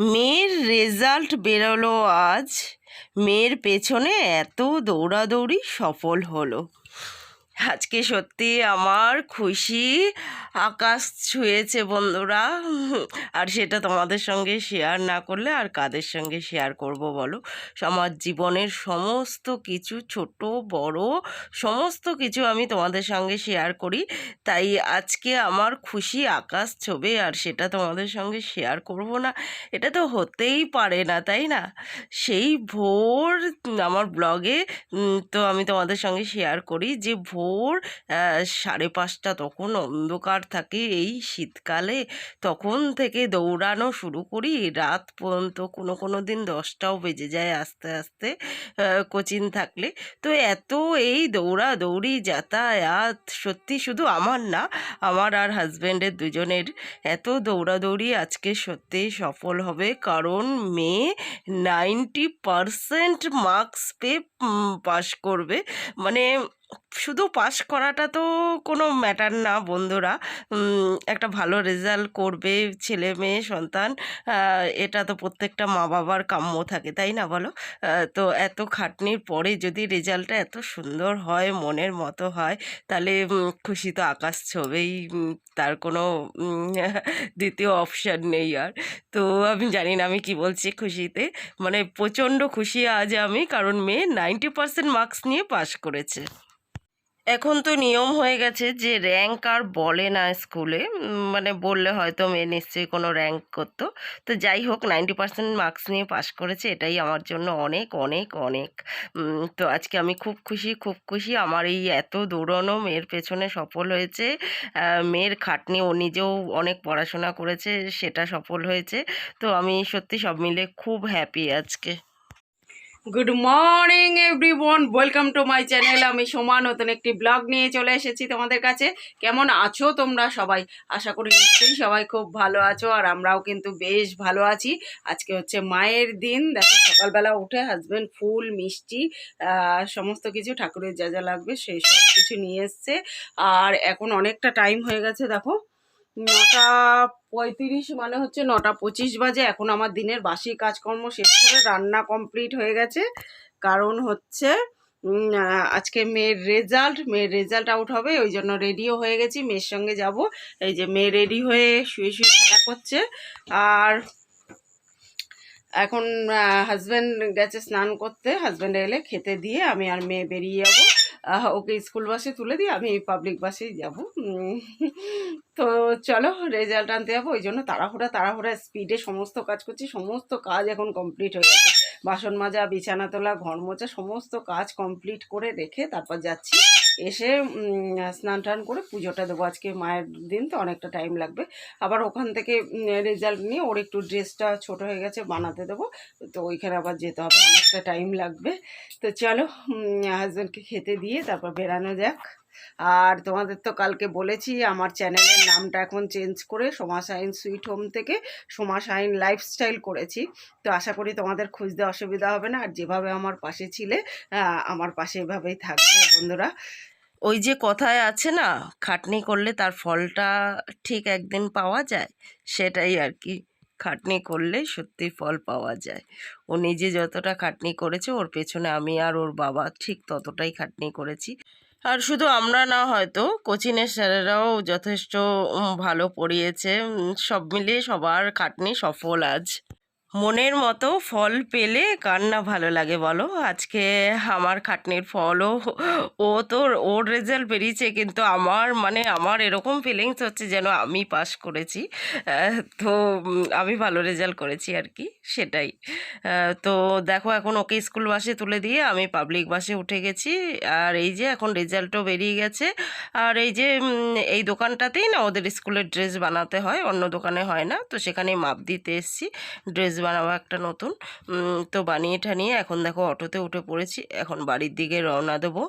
মেয়ের রেজাল্ট বেরোলো আজ। মেয়ের পেছনে এত দৌড়াদৌড়ি সফল হলো। আজকে সত্যি আমার খুশি আকাশ ছুঁয়েছে বন্ধুরা। আর সেটা তোমাদের সঙ্গে শেয়ার না করলে আর কাদের সঙ্গে শেয়ার করব বলো? আমার জীবনের সমস্ত কিছু, ছোট, বড়, সমস্ত কিছু আমি তোমাদের সঙ্গে শেয়ার করি। তাই আজকে আমার খুশি আকাশ ছবে আর সেটা তোমাদের সঙ্গে শেয়ার করব না। এটা তো হতেই পারে না, তাই না? সেই ভোর আমার ব্লগে তো আমি তোমাদের সঙ্গে শেয়ার করি যে ভোর আহ, সাড়ে পাঁচটা তখন অন্ধকার থাকে এই শীতকালে। তখন থেকে দৌড়ানো শুরু করি রাত পর্যন্ত কোনো কোনো দিন দশটাও বেজে যায় আস্তে আস্তে আহ, কোচিং থাকলে। তো এত এই দৌড়া দৌড়ি যাতায়াত সত্যি শুধু আমার না আমার আর হাজব্যান্ডের দুজনের এত দৌড়াদৌড়ি আজকে সত্যি সফল হবে। কারণ মেয়ে নাইনটি পারসেন্ট মার্কস পেয়ে পাশ করবে। মানে শুধু পাস করাটা তো কোনো ম্যাটার না, বন্ধুরা। একটা ভালো রেজাল্ট করবে ছেলে মেয়ে, সন্তান এটা তো প্রত্যেকটা মা বাবার কাম্য থাকে, তাই না বলো? তো এত খাটনির পরে যদি রেজাল্টটা এত সুন্দর হয়, মনের মতো হয়, তাহলে খুশি তো আকাশ ছবেই তার কোনো দ্বিতীয় অপশান নেই আর। তো আমি জানি না আমি কি বলছি খুশিতে। মানে প্রচণ্ড খুশি আজ আমি, কারণ মেয়ে নাইনটি পার্সেন্ট মার্কস নিয়ে পাশ করেছে। এখন তো নিয়ম হয়ে গেছে যে র্যাঙ্ক আর বলে না স্কুলে মানে বললে হয়তো মেয়ে নিশ্চয়ই কোনো র্যাঙ্ক করতো। তো যাই হোক নাইনটি পার্সেন্ট মার্কস নিয়ে পাশ করেছে, এটাই আমার জন্য অনেক অনেক অনেক। তো আজকে আমি খুব খুশি খুব খুশি। আমার এই এত দৌড়ানো মেয়ের পেছনে সফল হয়েছে। মেয়ের খাটনি ও নিজেও অনেক পড়াশোনা করেছে, সেটা সফল হয়েছে। তো আমি সত্যি সব মিলে খুব হ্যাপি আজকে। Good morning everyone welcome to my channel আমি সোমা, নতুন একটি ব্লগ নিয়ে চলে এসেছি তোমাদের কাছে। কেমন আছো তোমরা সবাই? আশা করি নিশ্চয়ই সবাই খুব ভালো আছো, আর আমরাও কিন্তু বেশ ভালো আছি। আজকে হচ্ছে মায়ের দিন। দেখো, সকালবেলা উঠে হাজব্যান্ড ফুল, মিষ্টি সমস্ত কিছু ঠাকুরের যা যা লাগবে সেই সব কিছু নিয়ে এসছে। আর এখন অনেকটা টাইম হয়ে গেছে, দেখো। নটা পঁয়ত্রিশ মানে হচ্ছে নটা পঁচিশ বাজে। এখন আমার দিনের বাসি কাজকর্ম শেষ করে রান্না কমপ্লিট হয়ে গেছে। কারণ হচ্ছে আজকে মেয়ের রেজাল্ট মেয়ের রেজাল্ট আউট হবে, ওই জন্য রেডিও হয়ে গেছি। মেয়ের সঙ্গে যাব। এই যে মেয়ে রেডি হয়ে শুয়ে শুয়ে খেলা করছে। আর এখন হাজব্যান্ড গেছে স্নান করতে। হাজব্যান্ড এলে খেতে দিয়ে আমি আর মেয়ে বেরিয়ে যাব। ওকে স্কুল বাসে তুলে দিয়ে আমি পাবলিক বাসেই যাব। তো চলো রেজাল্ট আনতে যাব, ওই জন্য তাড়াহুড়া তাড়াহুড়া স্পিডে সমস্ত কাজ করছি, সমস্ত কাজ এখন কমপ্লিট হয়ে গেছে। বাসন মাজা, বিছানা তোলা, ঘর মোছা, সমস্ত কাজ কমপ্লিট করে রেখে তারপর যাচ্ছি। এসে স্নান টান করে পুজোটা দেবো। আজকে মায়ের দিন, তো অনেকটা টাইম লাগবে। আবার ওখান থেকে রেজাল্ট নিয়ে ওর একটু ড্রেসটা ছোট হয়ে গেছে, বানাতে দেবো। তো ওইখানে আবার যেতে হবে, অনেকটা টাইম লাগবে। তো চলো হাজব্যান্ডকে খেতে দিয়ে তারপর বেরানো যাক। আর তোমাদের তো কালকে বলেছি, আমার চ্যানেলের নামটা এখন চেঞ্জ করে সোমা শাইন সুইট হোম থেকে সোমা শাইন লাইফস্টাইল করেছি। তো আশা করি তোমাদের খুঁজতে অসুবিধা হবে না, আর যেভাবে আমার পাশে ছিলে আমার পাশে এভাবেই থাকবে বন্ধুরা। ওই যে কথায় আছে না, খাটনি করলে তার ফলটা ঠিক একদিন পাওয়া যায়, সেটাই আর কি। খাটনি করলে সত্যি ফল পাওয়া যায়। ও নিজে যতটা খাটনি করেছে, ওর পেছনে আমি আর ওর বাবা ঠিক ততটাই খাটনি করেছি। আর শুধু আমরা না, হয়তো কোচিনের স্যারেরাও যথেষ্ট ভালো পড়িয়েছে। সব মিলিয়ে সবার খাটনি সফল আজ। মনের মতো ফল পেলে কার না ভালো লাগে বলো? আজকে আমার খাটনির ফলও ও তো ওর রেজাল্ট বেরিয়েছে কিন্তু আমার মানে আমার এরকম ফিলিংস হচ্ছে যেন আমি পাস করেছি। তো আমি ভালো রেজাল্ট করেছি আর কি, সেটাই। তো দেখো এখন ওকে স্কুল বাসে তুলে দিয়ে আমি পাবলিক বাসে উঠে গেছি। আর এই যে এখন রেজাল্টও বেরিয়ে গেছে। আর এই যে এই দোকানটাতেই না ওদের স্কুলের ড্রেস বানাতে হয়, অন্য দোকানে হয় না। তো সেখানে মাপ দিতে এসেছি। ড্রেস বানাবো একটা নতুন। তো বানিয়ে ঠানিয়ে এখন দেখো অটোতে উঠে পড়েছি। এখন বাড়ির দিকে রওনা দেবো।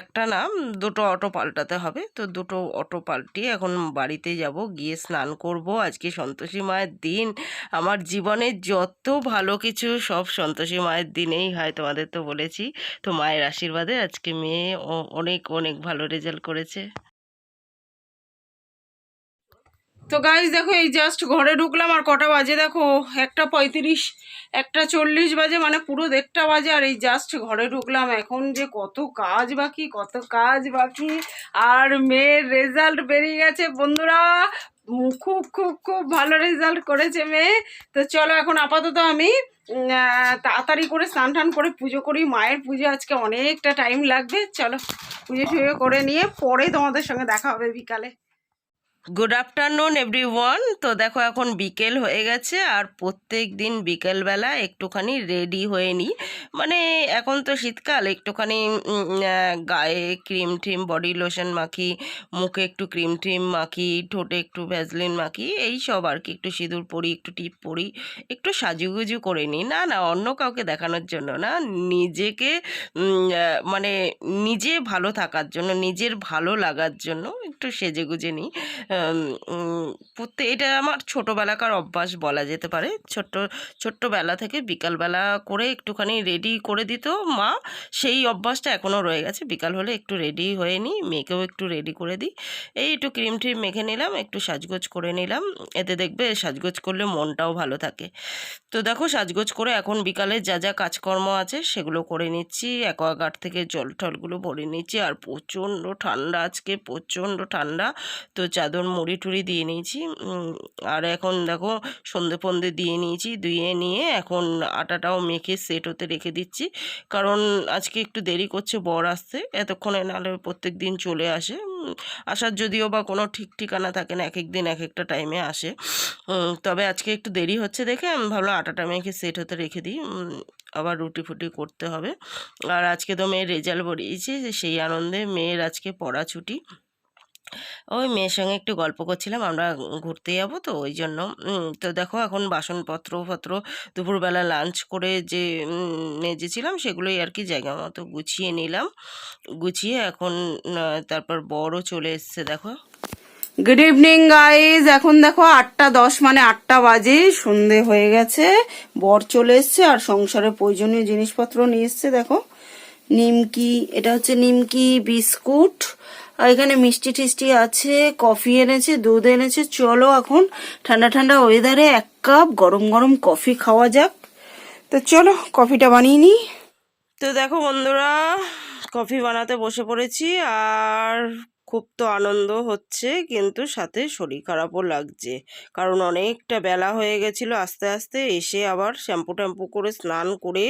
একটা না দুটো অটো পাল্টাতে হবে। তো দুটো অটো পাল্টিয়ে এখন বাড়িতে যাব। গিয়ে স্নান করব। আজকে সন্তোষী মায়ের দিন। আমার জীবনের যত ভালো কিছু, সব সন্তোষী মায়ের দিনেই হয়, তোমাদের তো বলেছি। তো মায়ের আশীর্বাদে আজকে মেয়ে অনেক অনেক ভালো রেজাল্ট করেছে। তো গাইজ দেখো, এই জাস্ট ঘরে ঢুকলাম আর কটা বাজে দেখো? একটা পঁয়ত্রিশ, একটা চল্লিশ বাজে মানে পুরো দেড়টা বাজে আর এই জাস্ট ঘরে ঢুকলাম। এখন যে কত কাজ বাকি, কত কাজ বাকি, আর মেয়ের রেজাল্ট বেরিয়ে গেছে। বন্ধুরা, খুব খুব খুব ভালো রেজাল্ট করেছে মেয়ে। তো চলো এখন আপাতত আমি তাড়াতাড়ি করে স্নান টান করে পুজো করি। মায়ের পুজো আজকে অনেকটা টাইম লাগবে। চলো, পুজো টুজো করে নিয়ে পরে তোমাদের সঙ্গে দেখা হবে বিকালে। গুড আফটারনুন এভরিওয়ান তো দেখো, এখন বিকেল হয়ে গেছে আর প্রত্যেক দিন বিকেলবেলা একটুখানি রেডি হয়ে নিই মানে এখন তো শীতকাল, একটুখানি গায়ে ক্রিম ট্রিম বডি লোশন মাখি, মুখে একটু ক্রিম ট্রিম মাখি, ঠোঁটে একটু ভ্যাসলিন মাখি, এই সব আর কি। একটু সিঁদুর পরি, একটু টিপ পরি, একটু সাজুগুজু করে নিই না না, অন্য কাউকে দেখানোর জন্য না, নিজেকে মানে নিজে ভালো থাকার জন্য, নিজের ভালো লাগার জন্য একটু সেজে গুজে নিই প্রত্যেক এটা আমার ছোটোবেলাকার অভ্যাস বলা যেতে পারে। ছোট্ট, ছোট্টবেলা থেকে বিকালবেলা করে একটুখানি রেডি করে দিত মা। সেই অভ্যাসটা এখনও রয়ে গেছে। বিকাল হলে একটু রেডি হয়ে নিই, মেয়েকেও একটু রেডি করে দিই। এই একটু ক্রিম ট্রিম মেখে নিলাম, একটু সাজগোজ করে নিলাম। এতে দেখবে সাজগোজ করলে মনটাও ভালো থাকে। তো দেখো, সাজগোজ করে এখন বিকালে যা যা কাজকর্ম আছে সেগুলো করে নিচ্ছি। অ্যাকোয়াগার্ড থেকে জল টলগুলো ভরে নিচ্ছি। আর প্রচণ্ড ঠান্ডা আজকে, প্রচণ্ড ঠান্ডা। তো চাদর মুড়ি টুড়ি দিয়ে নিয়েছি। আর এখন দেখো সন্ধে ফন্দে দিয়ে নিয়েছি, ধুয়ে নিয়ে এখন আটাটাও মেখে সেট হতে রেখে দিচ্ছি। কারণ আজকে একটু দেরি করছে বর আসতে, এতক্ষণে নাহলে প্রত্যেক দিন চলে আসে। আসার যদিও বা কোনো ঠিক ঠিকানা থাকে না এক এক দিন এক একটা টাইমে আসে তবে আজকে একটু দেরি হচ্ছে দেখে আমি ভাবলাম আটাটা মেখে সেট হতে রেখে দিই। আবার রুটি ফুটি করতে হবে। আর আজকে তো মেয়ের রেজাল্ট বেরিয়েছে, সেই আনন্দে মেয়ের আজকে পড়া ছুটি। ওই মেয়ের সঙ্গে একটু গল্প করছিলাম, আমরা ঘুরতে যাব তো ওই জন্য। তো দেখো এখন বাসনপত্র পত্র দুপুরবেলা লাঞ্চ করে যে মেজেছিলাম সেগুলোই আর কি জায়গা মতো গুছিয়ে নিলাম। গুছিয়ে এখন তারপর বড়ও চলে এসছে, দেখো। গুড ইভিনিং গাইজ এখন দেখো আটটা দশ মানে আটটা বাজে, সন্ধে হয়ে গেছে। বর চলে এসছে আর সংসারে প্রয়োজনীয় জিনিসপত্র নিয়ে এসছে, দেখো। নিমকি, এটা হচ্ছে নিমকি, বিস্কুট আর এখানে মিষ্টি টিষ্টি আছে, কফি এনেছে, দুধ এনেছে। চলো এখন ঠান্ডা ঠান্ডা ওয়েদারে এক কাপ গরম গরম কফি খাওয়া যাক। তো চলো কফিটা বানিয়ে নিই। তো দেখো বন্ধুরা, কফি বানাতে বসে পড়েছি আর খুব তো আনন্দ হচ্ছে, কিন্তু সাথে শরীর খারাপও লাগছে। কারণ অনেকটা বেলা হয়ে গেছিল, আস্তে আস্তে এসে আবার শ্যাম্পু ট্যাম্পু করে স্নান করে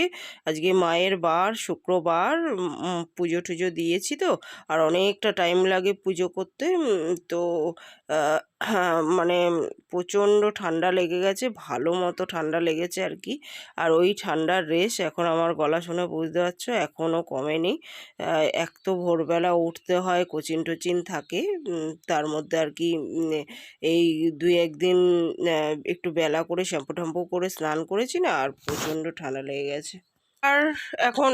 আজকে মায়ের বার, শুক্রবার পুজো টুজো দিয়েছি তো, আর অনেকটা টাইম লাগে পুজো করতে তো মানে প্রচণ্ড ঠান্ডা লেগে গেছে, ভালো মতো ঠান্ডা লেগেছে আর কি। আর ওই ঠান্ডার রেশ এখন আমার গলা শুনে বুঝতে পারছ, এখনও কমেনি। এক তো ভোরবেলা উঠতে হয় কোচিন টোচিন থাকে তার মধ্যে আর কি এই দুই একদিন একটু বেলা করে শ্যাম্পু ট্যাম্পু করে স্নান করেছি না, আর প্রচণ্ড ঠান্ডা লেগে গেছে। আর এখন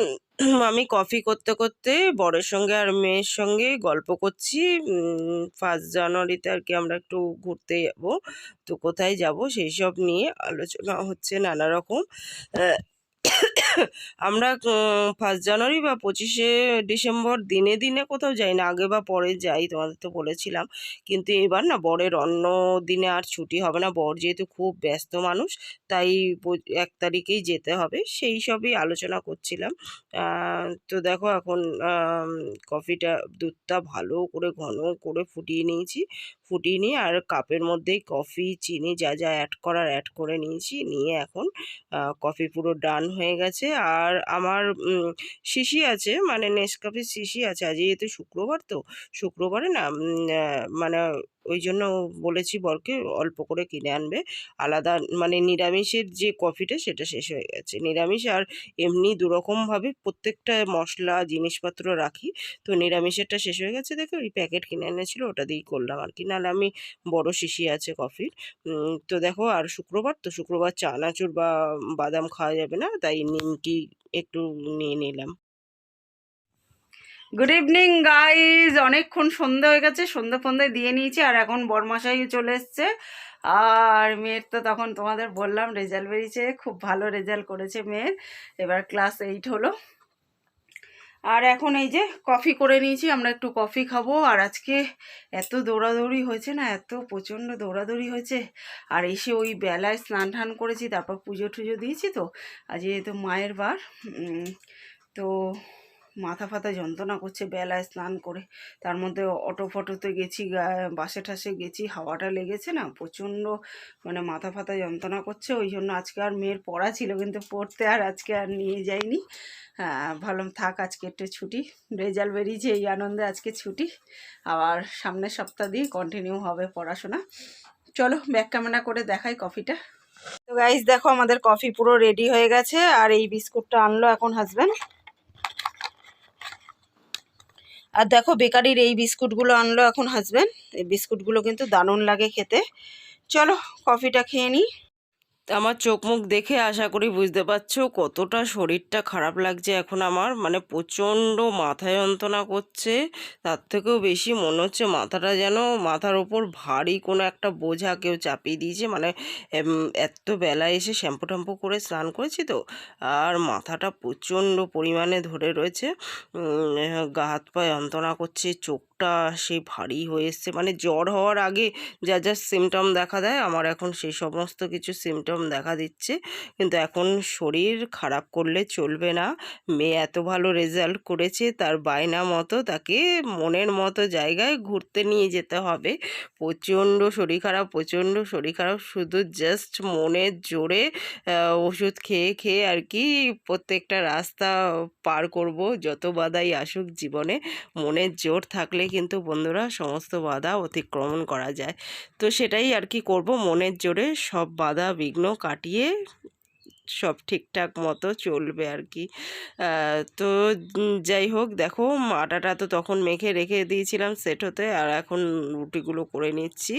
আমি কফি করতে করতে বড়ের সঙ্গে আর মেয়ের সঙ্গে গল্প করছি। ফার্স্ট জানুয়ারিতে আর কি আমরা একটু ঘুরতে যাব। তো কোথায় যাব সেই সব নিয়ে আলোচনা হচ্ছে নানা রকম। আমরা ফার্স্ট জানুয়ারি বা পঁচিশে ডিসেম্বর দিনে দিনে কোথাও যাই না, আগে বা পরে যাই, তোমাদের তো বলেছিলাম। কিন্তু এবার না, বরের অন্য দিনে আর ছুটি হবে না। বর যেহেতু খুব ব্যস্ত মানুষ, তাই এক তারিখেই যেতে হবে। সেই সবই আলোচনা করছিলাম। তো দেখো এখন কফিটা, দুধটা ভালো করে, ঘন করে ফুটিয়ে নিয়েছি। ফুটিয়ে নিয়ে আর কাপের মধ্যেই কফি, চিনি যা যা অ্যাড করার অ্যাড করে নিয়েছি। নিয়ে এখন কফি পুরো ডান হয়ে গেছে। আর আমার শিশি আছে মানে নেসকাফের শিশি আছে। আজ যেহেতু শুক্রবার তো, শুক্রবারে না মানে ওই জন্য বলেছি বরকে অল্প করে কিনে আনবে। আলাদা মানে নিরামিষের যে কফিটা সেটা শেষ হয়ে গেছে। নিরামিষ আর এমনি দুরকমভাবে প্রত্যেকটা মশলা, জিনিসপত্র রাখি। তো নিরামিষেরটা শেষ হয়ে গেছে দেখে ওই প্যাকেট কিনে এনেছিল, ওটা দিয়েই করলাম আর কি। নাহলে আমি বড় শিশি আছে কফির। তো দেখো আর শুক্রবার, তো শুক্রবার চানাচুর বা বাদাম খাওয়া যাবে না, তাই নিমকি একটু নিয়ে নিলাম। গুড ইভিনিং গাইজ অনেকক্ষণ সন্ধে হয়ে গেছে, সন্ধে ফন্ধে দিয়ে নিয়েছি, আর এখন বরমাসাই চলে এসছে। আর মেয়ের তো তখন তোমাদের বললাম, রেজাল্ট বেরিয়েছে, খুব ভালো রেজাল্ট করেছে মেয়ের। এবার ক্লাস এইট হলো। আর এখন এই যে কফি করে নিয়েছি, আমরা একটু কফি খাব। আর আজকে এত দৌড়াদৌড়ি হয়েছে না, এত প্রচণ্ড দৌড়াদৌড়ি হয়েছে। আর এসে ওই বেলায় স্নান টান করেছি, তারপর পুজো টুজো দিয়েছি তো আজ যেহেতু মায়ের বার তো মাথা ফাথা যন্ত্রণা করছে বেলায় স্নান করে। তার মধ্যে অটো ফটোতে গেছি বাসে ঠাসে গেছি, হাওয়াটা লেগেছে না, প্রচণ্ড মানে মাথা ফাথা যন্ত্রণা করছে। ওই জন্য আজকে আর মেয়ের পড়া ছিল, কিন্তু পড়তে আর আজকে আর নিয়ে যাইনি। হ্যাঁ ভাবলাম থাক, আজকে একটু ছুটি। রেজাল্ট বেরিয়েছে, এই আনন্দে আজকে ছুটি। আবার সামনের সপ্তাহ দিয়ে কন্টিনিউ হবে পড়াশোনা। চলো ব্যাক ক্যামেরা করে দেখাই কফিটা। তো গাইজ দেখো আমাদের কফি পুরো রেডি হয়ে গেছে, আর এই বিস্কুটটা আনলো এখন হাজব্যান্ড আর দেখো, বেকারির এই বিস্কুটগুলো আনলো এখন হাজব্যান্ড এই বিস্কুটগুলো কিন্তু দারুণ লাগে খেতে। চলো কফিটা খেয়ে নিই আমার চোখ মুখ দেখে আশা করি বুঝতে পারছ কতটা শরীরটা খারাপ লাগছে এখন আমার। মানে প্রচণ্ড মাথা যন্ত্রণা করছে, তার থেকেও বেশি মনে হচ্ছে মাথাটা যেন মাথার ওপর ভারী কোনো একটা বোঝা কেউ চাপিয়ে দিয়েছে। মানে এত বেলা এসে শ্যাম্পু ট্যাম্পু করে স্নান করেছি তো, আর মাথাটা প্রচণ্ড পরিমাণে ধরে রয়েছে। গা হাত পা যন্ত্রণা করছে চোখটা সে ভারী হয়ে এসছে। মানে জ্বর হওয়ার আগে যা যা সিমটম দেখা দেয়, আমার এখন সেই সমস্ত কিছু সিমটম দেখা দিচ্ছে। কিন্তু এখন শরীর খারাপ করলে চলবে না। মেয়ে এত ভালো রেজাল্ট করেছে, তার বায়না মতো তাকে মনের মতো জায়গায় ঘুরতে নিয়ে যেতে হবে। প্রচণ্ড শরীর খারাপ, প্রচণ্ড শরীর খারাপ, শুধু জাস্ট মনের জোরে ওষুধ খেয়ে খেয়ে আর কি প্রত্যেকটা রাস্তা পার করব, যত বাধাই আসুক জীবনে। মনের জোর থাকলে কিন্তু বন্ধুরা সমস্ত বাধা অতিক্রমণ করা যায়। তো সেটাই আর কি করব, মনের জোরে সব বাধা বিঘ্ন কাটিয়ে সব ঠিকঠাক মতো চলবে আর কি তো যাই হোক দেখো, আটাটা তো তখন মেখে রেখে দিয়েছিলাম সেট হতে, আর এখন রুটিগুলো করে নিচ্ছি।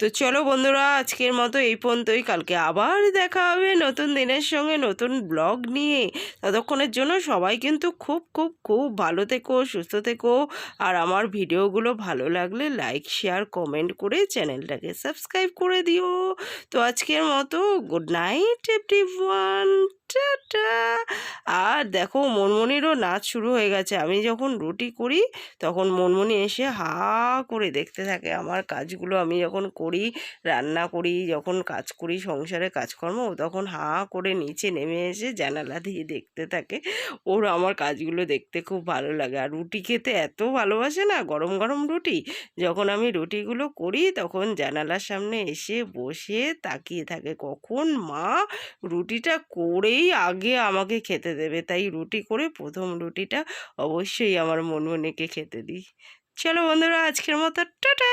তো চলো বন্ধুরা, আজকের মতো এই পর্যন্তই। কালকে আবার দেখা হবে নতুন দিনের সঙ্গে নতুন ব্লগ নিয়ে। ততক্ষণের জন্য সবাই কিন্তু খুব খুব খুব ভালো থেকো, সুস্থ থেকো। আর আমার ভিডিওগুলো ভালো লাগলে লাইক শেয়ার কমেন্ট করে চ্যানেলটাকে সাবস্ক্রাইব করে দিও। তো আজকের মতো গুড নাইট One. আর দেখো মনমনিরও নাচ শুরু হয়ে গেছে। আমি যখন রুটি করি, তখন মনমনি এসে হা করে দেখতে থাকে আমার কাজগুলো। আমি যখন করি, রান্না করি, যখন কাজ করি, সংসারে কাজকর্ম, ও তখন হা করে নিচে নেমে এসে জানালা দিয়ে দেখতে থাকে। ওর আমার কাজগুলো দেখতে খুব ভালো লাগে। আর রুটি খেতে এত ভালোবাসে না, গরম গরম রুটি। যখন আমি রুটিগুলো করি, তখন জানালার সামনে এসে বসে তাকিয়ে থাকে। কখন মা রুটিটা করেই আগে আমাকে খেতে দেবে। তাই রুটি করে প্রথম রুটিটা অবশ্যই আমার মনমনিকে খেতে দিই। চলো বন্ধুরা, আজকের মতো টাটা!